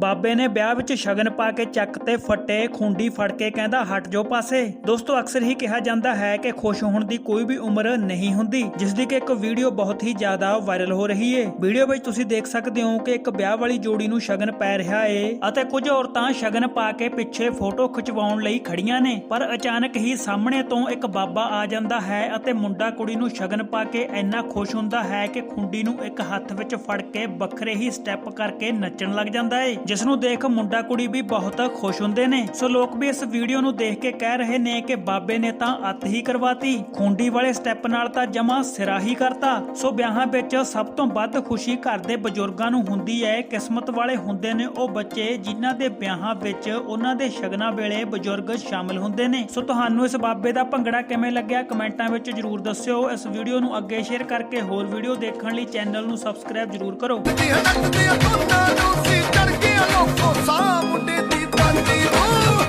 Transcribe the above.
ਬਾਬੇ ਨੇ ਵਿਆਹ ਵਿੱਚ ਸ਼ਗਨ ਪਾ ਕੇ ਚੱਕ ਤੇ ਫੱਟੇ, ਖੁੰਡੀ ਫੜ ਕੇ ਕਹਿੰਦਾ, ਹਟ ਜੋ ਪਾਸੇ। ਦੋਸਤੋ, ਅਕਸਰ ਹੀ ਕਿਹਾ ਜਾਂਦਾ ਹੈ ਕਿ ਖੁਸ਼ ਹੋਣ ਦੀ ਕੋਈ ਵੀ ਉਮਰ ਨਹੀਂ ਹੁੰਦੀ, ਜਿਸ ਦੀ ਕਿ ਇੱਕ ਵੀਡੀਓ ਬਹੁਤ ਹੀ ਜ਼ਿਆਦਾ ਵਾਇਰਲ ਹੋ ਰਹੀ ਏ। ਵੀਡੀਓ ਵਿੱਚ ਤੁਸੀਂ ਦੇਖ ਸਕਦੇ ਹੋ ਕਿ ਇੱਕ ਵਿਆਹ ਵਾਲੀ ਜੋੜੀ ਨੂੰ ਸ਼ਗਨ ਪੈ ਰਿਹਾ ਏ ਅਤੇ ਕੁਝ ਔਰਤਾਂ ਸ਼ਗਨ ਪਾ ਕੇ ਪਿੱਛੇ ਫੋਟੋ ਖਿਚਵਾਉਣ ਲਈ ਖੜੀਆਂ ਨੇ, ਪਰ ਅਚਾਨਕ ਹੀ ਸਾਹਮਣੇ ਤੋਂ ਇੱਕ ਬਾਬਾ ਆ ਜਾਂਦਾ ਹੈ ਅਤੇ ਮੁੰਡਾ ਕੁੜੀ ਨੂੰ ਸ਼ਗਨ ਪਾ ਕੇ ਇੰਨਾ ਖੁਸ਼ ਹੁੰਦਾ ਹੈ ਕਿ ਖੁੰਡੀ ਨੂੰ ਇੱਕ ਹੱਥ ਵਿੱਚ ਫੜ ਕੇ ਵੱਖਰੇ ਹੀ ਸਟੈਪ ਕਰਕੇ ਨੱਚਣ ਲੱਗ ਜਾਂਦਾ ਏ ਜਿਸ ਨੂੰ ਦੇਖ ਮੁੰਡਾ ਕੁੜੀ ਵੀ ਬਹੁਤ ਖੁਸ਼ ਹੁੰਦੇ ਨੇ। ਸੋ ਲੋਕ ਵੀ ਇਸ ਵੀਡੀਓ ਨੂੰ ਦੇਖ ਕੇ ਕਹਿ ਰਹੇ ਨੇ ਕਿ ਬਾਬੇ ਨੇ ਤਾਂ ਅੱਤ ਹੀ ਕਰਵਾਤੀ। ਖੁੰਡੀ ਵਾਲੇ ਸਟੈਪ ਨਾਲ ਤਾਂ ਜਮਾ ਸਿਰਾ ਹੀ ਕਰਤਾ। ਸੋ ਵਿਆਹਾਂ ਵਿੱਚ ਸਭ ਤੋਂ ਵੱਧ ਖੁਸ਼ੀ ਘਰ ਦੇ ਬਜ਼ੁਰਗਾਂ ਨੂੰ ਹੁੰਦੀ ਹੈ। ਕਿਸਮਤ ਵਾਲੇ ਹੁੰਦੇ ਨੇ ਉਹ ਬੱਚੇ ਜਿਨ੍ਹਾਂ ਦੇ ਵਿਆਹਾਂ ਵਿੱਚ ਉਹਨਾਂ ਦੇ ਸ਼ਗਨਾਂ ਵੇਲੇ ਬਜ਼ੁਰਗ ਸ਼ਾਮਲ ਹੁੰਦੇ ਨੇ। ਸੋ ਤੁਹਾਨੂੰ ਇਸ ਬਾਬੇ ਦਾ ਭੰਗੜਾ ਕਿਵੇਂ ਲੱਗਿਆ ਕਮੈਂਟਾਂ ਵਿੱਚ ਜਰੂਰ ਦੱਸਿਓ। ਇਸ ਵੀਡੀਓ ਨੂੰ ਅੱਗੇ ਸ਼ੇਅਰ ਕਰਕੇ ਹੋਰ ਵੀਡੀਓ ਦੇਖਣ ਲਈ ਚੈਨਲ ਨੂੰ ਸਬਸਕ੍ਰਾਈਬ ਜਰੂਰ ਕਰੋ।